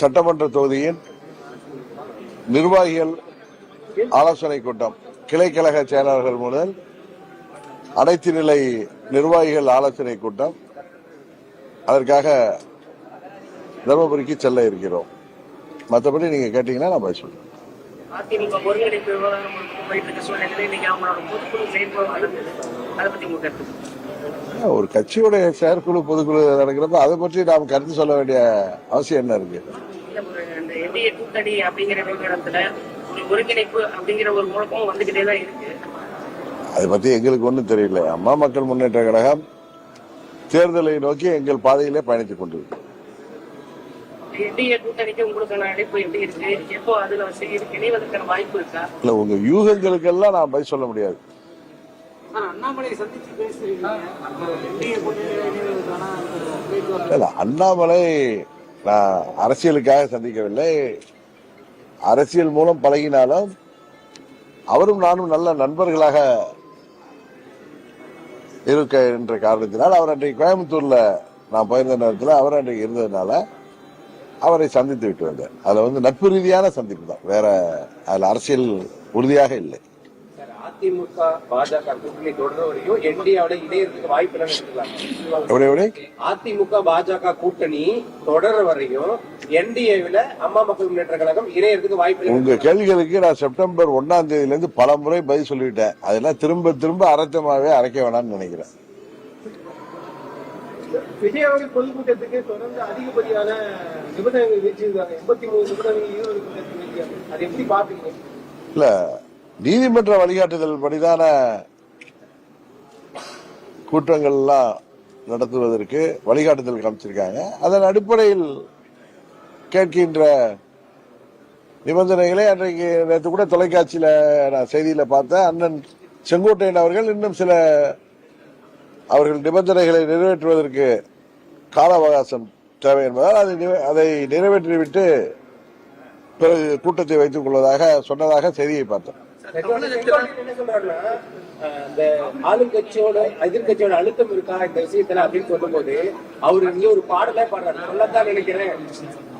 சட்டமன்ற தொகுதியின் நிர்வாகிகள் ஆலோசனை கூட்டம். கிளை கழக செயலாளர்கள் முதல் அனைத்து நிலை நிர்வாகிகள் ஆலோசனை கூட்டம். அதற்காக தருமபுரிக்கு செல்ல இருக்கிறோம். மற்றபடி நீங்க கேட்டீங்கன்னா நான் பதில் சொல்றேன். ஒரு கட்சியுடைய செயற்குழு பொதுக்குழு நடக்கிறப்ப அதை பற்றி நாம் கருத்து சொல்ல வேண்டிய அவசியம் என்ன இருக்கு? என்டிஏ கூட்டணி அப்படிங்கிற விவகாரத்துல ஒரு ஒருங்கிணைப்பு அப்படிங்கிற ஒரு முழக்கம் வந்துகிட்டே தான் இருக்கு. அதை பத்தி எங்களுக்கு ஒன்றும் தெரியல. அம்மா மக்கள் முன்னேற்ற கழகம் தேர்தலை நோக்கி எங்கள் பாதையிலே பயணித்துக் கொண்டிருக்கிறோம் இல்ல உங்க யூகங்களுக்கெல்லாம் நான் பதில் சொல்ல முடியாது. அண்ணாமலை நான் அரசியலுக்காக சந்திக்கவில்லை. அரசியல் மூலம் பழகினாலும் அவரும் நானும் நல்ல நண்பர்களாக இருக்க என்ற காரணத்தினால் அவர் அன்றைக்கு கோயம்புத்தூர்ல நான் போயிருந்த நேரத்தில் அவர் அன்றைக்கு இருந்ததுனால அவரை சந்தித்து விட்டு வந்தேன். அதுல வந்து நட்பு ரீதியான சந்திப்பு தான். வேற அதுல அரசியல் உறுதியாக இல்லை. அதிமுக பாஜக கூட்டணி தொடர வரையும் என்டிஏவோட இணையறதுக்கு வாய்ப்பு இல்லைன்னு எடுத்துக்கலாம் அதிமுக பாஜக கூட்டணி தொடர வரையும் என்டிஏவில் அம்மா மக்கள் முன்னேற்ற கழகம் இணையறதுக்கு வாய்ப்பு இல்லை உங்க கேள்விகளுக்கு நான் செப்டம்பர் ஒன்னாம் தேதியில இருந்து பல முறை பதில் சொல்லிவிட்டேன் அதெல்லாம் திரும்ப திரும்ப அரைத்தமாவே அரைக்க வேணாம்னு நினைக்கிறேன். விஜய் அவர்கள் பொதுக்கூட்டத்துக்கு தொடர்ந்து அதிகப்படியான நிபந்தனைகள் வச்சிருக்காங்க எண்பத்தி மூணு நிபந்தனைகள் ஈரோடு கூட்டத்துக்கு வைக்கிறாங்க அது எப்படி பாப்பீங்க இல்ல நீதிமன்ற வழிகாட்டுதல் படிதான கூட்டங்கள்லாம் நடத்துவதற்கு வழிகாட்டுதல் காமிச்சிருக்காங்க. அதன் அடிப்படையில் கேட்கின்ற நிபந்தனைகளை அன்றைக்கு நேற்று கூட தொலைக்காட்சியில நான் செய்தியில பார்த்தேன். அண்ணன் செங்கோட்டையன் அவர்கள் இன்னும் சில அவர்கள் நிபந்தனைகளை நிறைவேற்றுவதற்கு கால அவகாசம் தேவை என்பதால் அதை அதை நிறைவேற்றிவிட்டு பிறகு கூட்டத்தை வைத்துக் கொள்வதாக சொன்னதாக செய்தியை பார்த்தேன் என்ன சொல்றாருன்னா அஹ், இந்த ஆளுங்கட்சியோட எதிர்கட்சியோட அழுத்தம் இருக்கா இந்த விஷயத்துல அப்படின்னு சொல்லும்போது அவர் இங்க ஒரு பாடலே பாடுறாரு. சொல்லத்தான் நினைக்கிறேன்.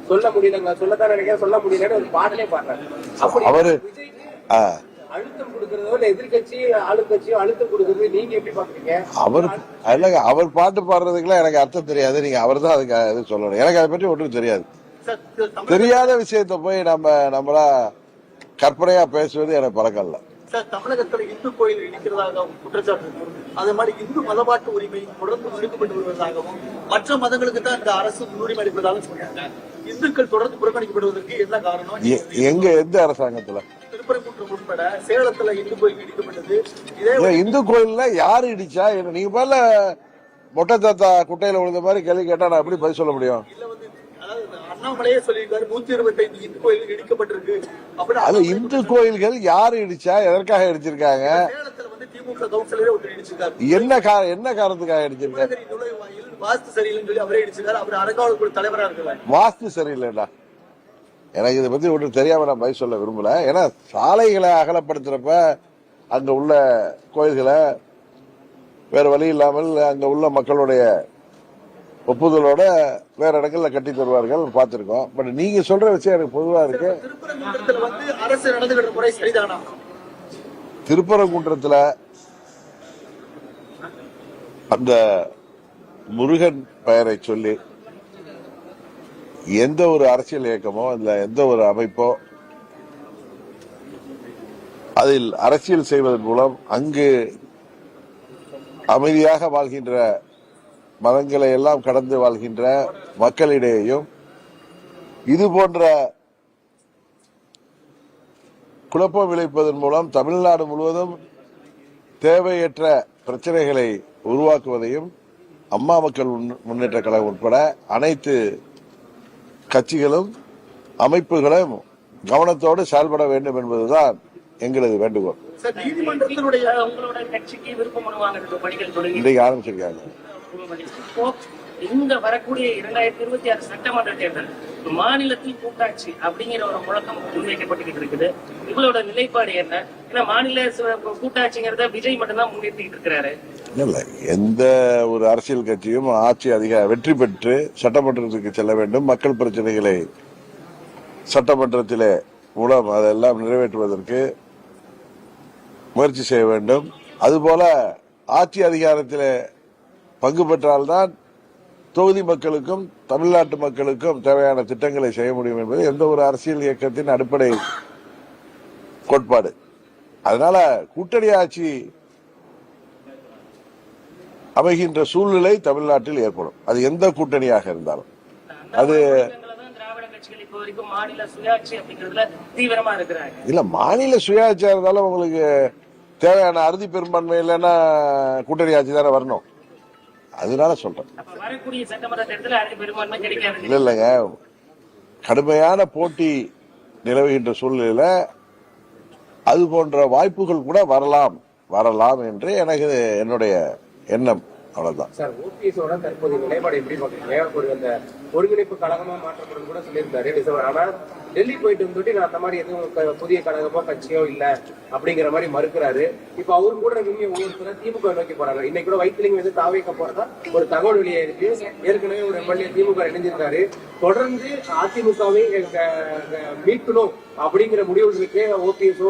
சொல்ல முடியலங்க. சொல்லத்தான் நினைக்கிறேன். சொல்ல முடியலன்னு ஒரு பாடலே பாடுறாரு. அப்படி அவரு அழுத்தம் கொடுக்கறதோ இல்ல எதிர்கட்சி ஆளுங்கட்சியோ அழுத்தம் கொடுக்கறது நீங்க எப்படி பாக்குறீங்க? அவர் இல்லைங்க அவர் பாட்டு பாடுறதுக்குலாம் எனக்கு அர்த்தம் தெரியாது. நீங்க அவர் தான் அதுக்கு சொல்லணும். எனக்கு அதை பற்றி ஒன்றும் தெரியாது. தெரியாத விஷயத்த போய் நம்ம நம்மளா கற்பனையா பேசுவது எனக்கு பழக்கம் இல்லை சார் தமிழகத்துல இந்து கோயில் இடிக்கிறதாக குற்றச்சாட்டு. அதே மாதிரி இந்து மதபாட்டு உரிமை தொடர்ந்து மறுக்கப்பட்டு வருவதாகவும் மற்ற மதங்களுக்கு தான் இந்த அரசு முன்னுரிமை அளிப்பதாக சொல்றாங்க. இந்துக்கள் தொடர்ந்து புறக்கணிக்கப்படுவதற்கு என்ன காரணம்? எங்க எந்த அரசாங்கத்துல? சேலத்துல இந்து கோயில் இடிக்கப்பட்டது. இந்து கோயில்ல யாரு இடிச்சா? நீங்க மேல மொட்டை தாத்தா குட்டையில விழுந்த மாதிரி கேள்வி கேட்டா நான் எப்படி பதில் சொல்ல முடியும்? அண்ணாமலையே சொல்லியிருக்காரு நூத்தி இருபத்தைந்து இந்து கோயில் இடிக்கப்பட்டிருக்கு அப்படின்னு இந்து கோயில்கள் யாரு இடிச்சா எதற்காக இடிச்சிருக்காங்க? திமுக கவுன்சிலரே ஒருத்தர் இடிச்சிருக்காரு. என்ன கா என்ன காரணத்துக்காக நுழைவாயில் வாஸ்து சரியில்லைன்னு சொல்லி அவரே இடிச்சிருக்காரு. அவர் அரங்காவல் குழு தலைவரா இருக்கிறார் வாஸ்து சரியில்லைடா. எனக்கு இதை பத்தி ஒன்றும் தெரியாம நான் பதில் சொல்ல விரும்பல. ஏன்னா சாலைகளை அகலப்படுத்துறப்ப அங்க உள்ள கோயில்களை வேற வழி இல்லாமல் அங்க உள்ள மக்களுடைய ஒப்புதலோட வேற இடங்கள்ல கட்டி தருவார்கள் பார்த்திருக்கோம். பட் நீங்க சொல்ற விஷயம் எனக்கு பொதுவா இருக்கு. திருப்பரங்குன்றத்துல அந்த முருகன் பெயரை சொல்லி எந்த ஒரு அரசியல் இயக்கமோ இல்ல எந்த ஒரு அமைப்போ அதில் அரசியல் செய்வதன் மூலம் அங்கு அமைதியாக வாழ்கின்ற மதங்களை எல்லாம் கடந்து வாழ்கின்ற மக்களிடையேயும் இது போன்ற குழப்பம் விளைப்பதன் மூலம் தமிழ்நாடு முழுவதும் தேவையற்ற பிரச்சனைகளை உருவாக்குவதையும் அம்மா மக்கள் முன்- முன்னேற்ற கழகம் உட்பட அனைத்து கட்சிகளும் அமைப்புகளும் கவனத்தோடு செயல்பட வேண்டும் என்பதுதான் எங்களது வேண்டுகோள். இன்றைக்கு ஆரம்பிச்சிருக்காங்க. இப்போ இந்த வரக்கூடிய இரண்டாயிரத்தி இருபத்தி ஆறு சட்டமன்ற தேர்தல் மாநிலத்தில் கூட்டாட்சி அப்படிங்கிற ஒரு முழக்கம் முன்வைக்கப்பட்டுக்கிட்டு இருக்குது. உங்களோட நிலைப்பாடு என்ன? ஏன்னா மாநில கூட்டாட்சிங்கிறத விஜய் மட்டும்தான் முன்னேற்றிட்டு இருக்கிறாரு. இல்ல எந்த ஒரு அரசியல் கட்சியும் ஆட்சி அதிக வெற்றி பெற்று சட்டமன்றத்துக்கு செல்ல வேண்டும். மக்கள் பிரச்சனைகளை சட்டமன்றத்திலே மூலம் அதெல்லாம் நிறைவேற்றுவதற்கு முயற்சி செய்ய வேண்டும். அதுபோல ஆட்சி அதிகாரத்திலே பங்கு பெற்றால்தான் தொகுதி மக்களுக்கும் தமிழ்நாட்டு மக்களுக்கும் தேவையான திட்டங்களை செய்ய முடியும் என்பது எந்த ஒரு அரசியல் இயக்கத்தின் அடிப்படை கோட்பாடு. அதனால கூட்டணி ஆட்சி அமைகின்ற சூழ்நிலை தமிழ்நாட்டில் ஏற்படும். அது எந்த கூட்டணியாக இருந்தாலும். அது மாநில இல்ல மாநில சுயாட்சியா இருந்தாலும் உங்களுக்கு தேவையான அறுதி பெரும்பான்மை இல்லைன்னா கூட்டணி ஆட்சி தானே வரணும். அதனால சொல்றேன். இல்ல இல்லைங்க. கடுமையான போட்டி நிலவுகின்ற சூழ்நிலையில அது போன்ற வாய்ப்புகள் கூட வரலாம். வரலாம் என்று எனக்கு என்னுடைய எண்ணம். அவ்வளவுதான். சார் ஓபிஎஸோட தற்போதைய நிலைப்பாடு எப்படி பாக்குறீங்க ஒரு அந்த ஒருங்கிணைப்பு கழகமா மாற்றப்படும் கூட சொல்லியிருந்தாரு டிசம்பர் ஆனா டெல்லி போயிட்டு வந்துட்டு நான் அந்த மாதிரி எதுவும் க- புதிய கழகமோ கட்சியோ இல்ல அப்படிங்கிற மாதிரி மறுக்கிறாரு. இப்ப அவரும் கூட நீங்க ஒவ்வொருத்தர திமுக நோக்கி போறாங்க இன்னைக்கு கூட வைத்திலிங்க வந்து தாவேக்க போறதா ஒரு தகவல் வெளியே இருக்கு ஏற்கனவே ஒரு எம்எல்ஏ திமுக இணைஞ்சிருக்காரு தொடர்ந்து அதிமுகவை மீட்கணும் அப்படிங்கிற முடிவுகளுக்கு ஓபிஎஸ்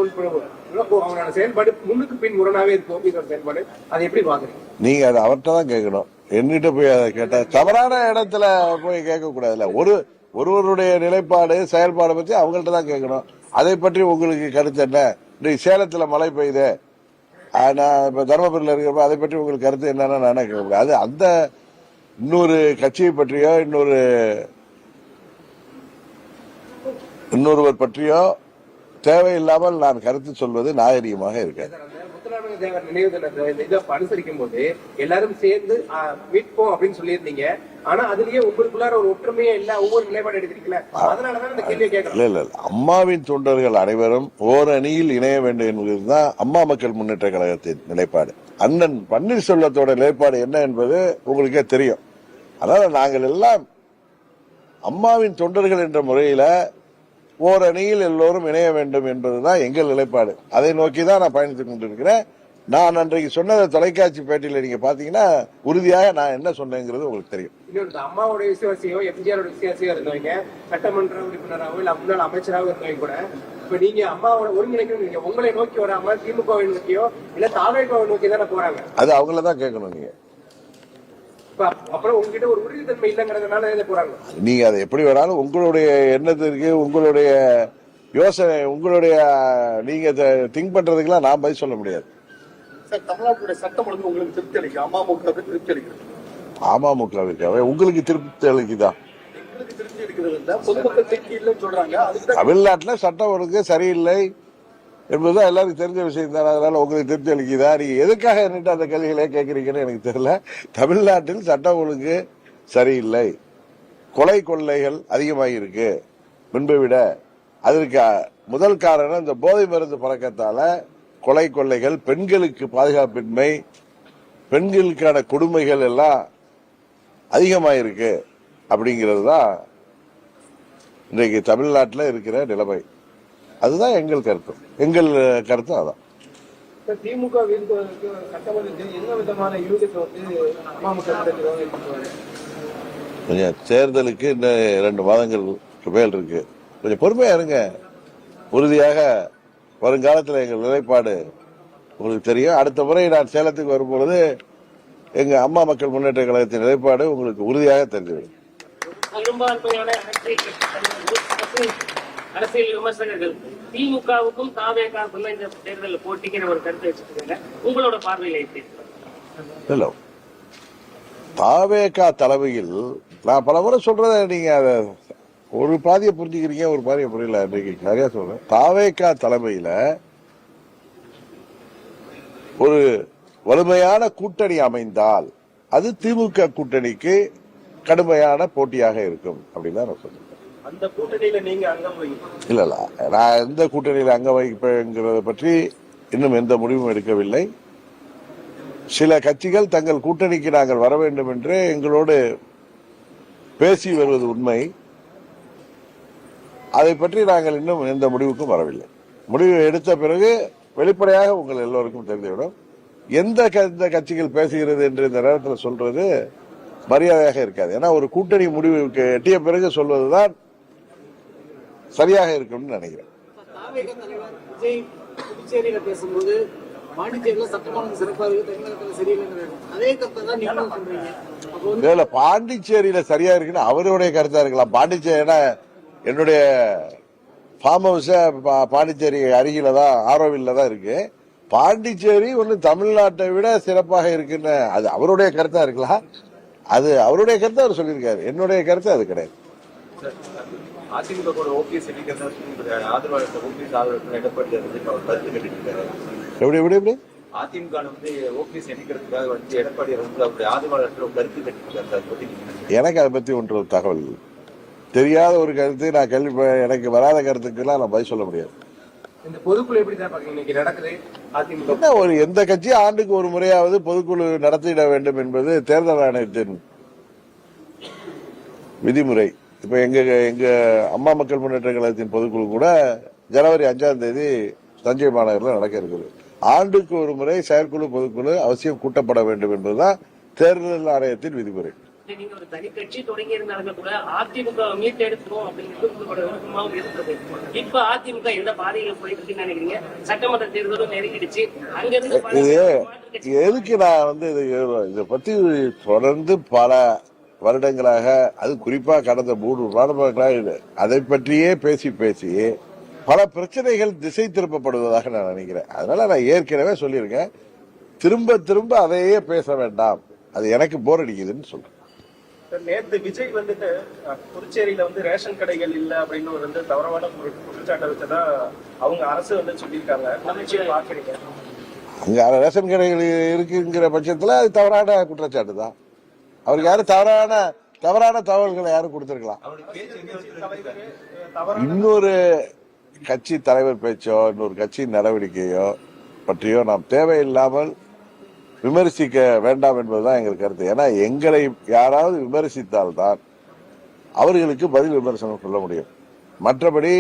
அவனோட செயல்பாடு முன்னுக்கு பின் முரணாவே இருக்கும் செயல்பாடு. அதை எப்படி பாக்குறீங்க நீங்க அதை அவர்கிட்ட தான் கேட்கணும். என்னிட்ட போய் அதை கேட்டா தவறான இடத்துல போய் கேட்க கூடாதுல்ல ஒரு ஒருவருடைய நிலைப்பாடு செயல்பாடு பத்தி அவங்கள்ட்ட தான் கேட்கணும். அதை பற்றி உங்களுக்கு கருத்து என்ன? இன்னைக்கு சேலத்துல மழை பெய்யுது. நான் இப்போ தர்மபுரியில் இருக்கிறப்ப அதை பற்றி உங்களுக்கு கருத்து என்னன்னு நான் கேட்க முடியாது அது அந்த இன்னொரு கட்சியை பற்றியோ இன்னொரு இன்னொருவர் பற்றியோ தேவையில்லாமல் நான் கருத்து சொல்வது நாகரிகமாக இதை அனுசரிக்கும் போது எல்லாரும் சேர்ந்து மீட்போம் அப்படின்னு சொல்லியிருந்தீங்க. ஆனா அதுலயே உங்களுக்குள்ளார ஒரு ஒற்றுமையே இல்ல ஒவ்வொரு நிலைப்பாடு எடுக்கிறீங்களா அதனாலதான் இந்த கேள்வியை கேட்கறேன் இல்ல இல்ல இல்ல. அம்மாவின் தொண்டர்கள் அனைவரும் ஓர் அணியில் இணைய வேண்டும் என்பதுதான் அம்மா மக்கள் முன்னேற்ற கழகத்தின் நிலைப்பாடு. அண்ணன் பன்னீர்செல்வத்தோட நிலைப்பாடு என்ன என்பது உங்களுக்கே தெரியும். அதனால நாங்கள் எல்லாம் அம்மாவின் தொண்டர்கள் என்ற முறையில ஓர் அணியில் எல்லோரும் இணைய வேண்டும் என்பதுதான் எங்கள் நிலைப்பாடு. அதை நோக்கி தான் நான் பயணித்துக் கொண்டிருக்கிறேன். நான் அன்றைக்கு சொன்னதை தொலைக்காட்சி பேட்டியில நீங்க பாத்தீங்கன்னா உறுதியாக நான் என்ன சொன்னேங்கிறது உங்களுக்கு தெரியும். இன்னொரு இந்த அம்மாவோட விசுவாசியோ எம்ஜிஆரோட விசுவாசியோ இருந்தவங்க சட்டமன்ற உறுப்பினராகவோ இல்ல முன்னாள் அமைச்சராகவோ இருந்தவங்க கூட இப்ப நீங்க அம்மாவோட ஒருங்கிணைக்கணும் உங்களை நோக்கி வராம திமுகவை நோக்கியோ இல்ல தாவேகாவை நோக்கி தானே போறாங்க? அது அவங்கள தான் கேட்கணும் நீங்க இப்ப அப்புறம் உங்ககிட்ட ஒரு உறுதித்தன்மை இல்லைங்கிறதுனால இதை போறாங்க நீங்க அதை எப்படி வேணாலும் உங்களுடைய எண்ணத்திற்கு உங்களுடைய யோசனை உங்களுடைய நீங்க திங்க் பண்றதுக்கெல்லாம் நான் பதில் சொல்ல முடியாது. ஒழுங்கு உங்களுக்கு திருப்தி அளிக்குதா? தமிழ்நாட்டுல சட்டம் ஒழுங்கு சரியில்லை. என்பதுதான் எல்லாருக்கும் தெரிஞ்ச விஷயம் தானே. அதனால உங்களுக்கு திருப்தி அளிக்குதா நீங்க எதுக்காக என்னட்டு அந்த கேள்விகளே கேட்கறீங்கன்னு எனக்கு தெரியல. தமிழ்நாட்டில் சட்டம் ஒழுங்கு சரியில்லை. கொலை கொள்ளைகள் அதிகமாக இருக்கு முன்பை விட அதற்கு முதல் காரணம் இந்த போதை மருந்து பழக்கத்தால கொலை கொள்ளைகள் பெண்களுக்கு பாதுகாப்பின்மை பெண்களுக்கான கொடுமைகள் எல்லாம் அதிகமாயிருக்கு. அப்படிங்கிறது தான் இன்றைக்கு தமிழ்நாட்டில் இருக்கிற நிலைமை. அதுதான் எங்கள் கருத்து. எங்கள் கருத்து அதான். திமுக கொஞ்சம் தேர்தலுக்கு இன்னும் ரெண்டு மாதங்களுக்கு மேல் இருக்கு. கொஞ்சம் பொறுமையா இருங்க. உறுதியாக வருங்காலத்தில் எங்கள் நிலைப்பாடு உங்களுக்கு தெரியும். அடுத்த முறை நான் சேலத்துக்கு வரும்பொழுது எங்க அம்மா மக்கள் முன்னேற்ற கழகத்தின் நிலைப்பாடு உங்களுக்கு உறுதியாக பெரும்பான்மையான அரசியல் விமர்சகர்கள் திமுகவுக்கும் தாவேகாவுக்கும் இந்த தேர்தல் போட்டிக்கிற ஒரு கருத்தை வச்சிருக்காங்க. உங்களோட பார்வையில எப்படி இருக்கு? இல்ல. தாவேகா தலைமையில் நான் பல முறை சொல்றத நீங்க அத ஒரு பாதியை புரிஞ்சுக்கிறீங்க ஒரு பாதியை புரியல. இன்னைக்கு நிறைய சொல்றேன். தாவேக்கா தலைமையில ஒரு வலிமையான கூட்டணி அமைந்தால் அது திமுக கூட்டணிக்கு கடுமையான போட்டியாக இருக்கும். அப்படின்னு தான் நான் சொல்றேன். அந்த கூட்டணியில நீங்க அங்கம் இல்ல இல்ல. நான் எந்த கூட்டணியில் அங்க வகிப்பேங்கிறத பற்றி இன்னும் எந்த முடிவும் எடுக்கவில்லை. சில கட்சிகள் தங்கள் கூட்டணிக்கு நாங்கள் வர வேண்டும் என்று எங்களோடு பேசி வருவது உண்மை. அதை பற்றி நாங்கள் இன்னும் எந்த முடிவுக்கும் வரவில்லை. முடிவு எடுத்த பிறகு வெளிப்படையாக உங்கள் எல்லோருக்கும் தெரிந்துவிடும். எந்த இந்த கட்சிகள் பேசுகிறது என்று இந்த நேரத்தில் சொல்றது மரியாதையாக இருக்காது. ஏன்னா ஒரு கூட்டணி முடிவுக்கு எட்டிய பிறகு சொல்வதுதான் சரியாக இருக்கும்னு நினைக்கிறேன். புதுச்சேரியில பேசும்போது பாண்டிச்சேரியில சட்டமன்றம் சிறப்பா இருக்கு தமிழகத்துல சரியில்லைங்கிறாரு அதே கருத்தை தான் நீங்களும் சொல்றீங்க அப்போ வந்து இல்ல பாண்டிச்சேரியில சரியா இருக்குன்னு அவருடைய கருத்தா இருக்கலாம். பாண்டிச்சேரினா என்னுடைய ஃபார்ம் ஹவுஸ் பாண்டிச்சேரி அருகில தான் ஆரோவில்ல தான் இருக்கு. பாண்டிச்சேரி ஒண்ணு தமிழ்நாட்டை விட சிறப்பாக இருக்குன்னு அது அவருடைய கருத்தா இருக்கலாம். அது அவருடைய கருத்தை அவர் சொல்லியிருக்காரு. என்னுடைய கருத்து அது கிடையாது. அதிமுக கூட ஓபிஎஸ் ஆதரவாளர் ஓபிஎஸ் ஆதரவாளர் எடப்பாடி அவர் கருத்து கேட்டுருக்காரு எப்படி எப்படி எப்படி? அதிமுக வந்து ஓபிஎஸ் எண்ணிக்கிறதுக்காக வந்து எடப்பாடி வந்து அவருடைய ஆதரவாளர்கள் கருத்து கேட்டுருக்காரு எனக்கு அதை பத்தி ஒன்று தகவல். தெரியாத ஒரு கருத்து நான் கேள்வி எனக்கு வராத கருத்துக்கெல்லாம் நான் பதில் சொல்ல முடியாது. இந்த பொதுக்குழு எப்படி தான் பாக்குறீங்க இன்னைக்கு நடக்குது அதிமுக என்ன ஒரு எந்த கட்சி ஆண்டுக்கு ஒரு முறையாவது பொதுக்குழு நடத்திட வேண்டும் என்பது தேர்தல் ஆணையத்தின் விதிமுறை. இப்ப எங்க எங்க அம்மா மக்கள் முன்னேற்ற கழகத்தின் பொதுக்குழு கூட ஜனவரி அஞ்சாம் தேதி தஞ்சை மாநகரில் நடக்க இருக்குது. ஆண்டுக்கு ஒரு முறை செயற்குழு பொதுக்குழு அவசியம் கூட்டப்பட வேண்டும் என்பதுதான் தேர்தல் ஆணையத்தின் விதிமுறை. இது எதுக்கு நான் வந்து இது இதை பத்தி தொடர்ந்து பல வருடங்களாக அது குறிப்பா கடந்த மூன்று வருடங்களாக அதை பற்றியே பேசி பேசி பல பிரச்சனைகள் திசை திருப்பப்படுவதாக நான் நினைக்கிறேன். அதனால நான் ஏற்கனவே சொல்லியிருக்கேன். திரும்ப திரும்ப அதையே பேச வேண்டாம். அது எனக்கு போர் அடிக்குதுன்னு சொல்றேன். நேத்து விஜய் வந்துட்டு புதுச்சேரியில வந்து ரேஷன் கடைகள் இல்ல அப்படின்னு ஒரு வந்து தவறான குற்றச்சாட்டை வச்சதா அவங்க அரசு வந்து சொல்லியிருக்காங்க. அங்க ரேஷன் கடைகள் இருக்குங்கிற பட்சத்துல அது தவறான குற்றச்சாட்டு தான் அவருக்கு யாரும் தவறான தவறான தகவல்களை யாரும் கொடுத்திருக்கலாம். இன்னொரு கட்சி தலைவர் பேச்சோ இன்னொரு கட்சி நடவடிக்கையோ பற்றியோ நாம் தேவையில்லாமல் விமர்சிக்க வேண்டாம் என்பதுதான் எங்கள் கருத்து. ஏன்னா எங்களை யாராவது விமர்சித்தால்தான் அவர்களுக்கு பதில் விமர்சனம் சொல்ல முடியும். மற்றபடி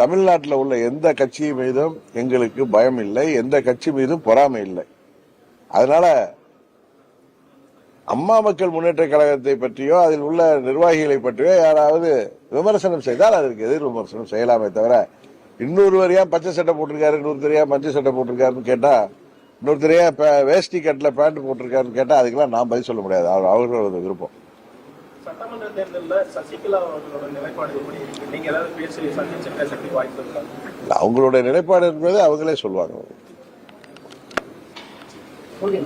தமிழ்நாட்டில் உள்ள எந்த கட்சி மீதும் எங்களுக்கு பயம் இல்லை எந்த கட்சி மீதும் பொறாமை இல்லை. அதனால அம்மா மக்கள் முன்னேற்ற கழகத்தை பற்றியோ அதில் உள்ள நிர்வாகிகளை பற்றியோ யாராவது விமர்சனம் செய்தால் அதற்கு எதிர் விமர்சனம் செய்யலாமே தவிர இன்னொருவர் ஏன் பச்சை சட்டை போட்டிருக்காரு இன்னொருத்தர் ஏன் மஞ்சள் சட்டை போட்டிருக்காருன்னு கேட்டா இன்னொருத்தர் ஏன் பே- வேஷ்டி கட்டில பேண்ட் போட்டிருக்காருன்னு கேட்டா அதுக்கெல்லாம் நான் பதில் சொல்ல முடியாது. அவர் அவர்களோட விருப்பம். சட்டமன்ற தேர்தல்ல சசிகலா அவர்களோட நிலைப்பாடு எப்படி இருக்கு? நீங்க ஏதாவது பேசி சந்திச்சு பேசுறதுக்கு வாய்ப்பு இருக்கா? அவங்களுடைய நிலைப்பாடு என்பது அவங்களே சொல்லுவாங்க ஓகே.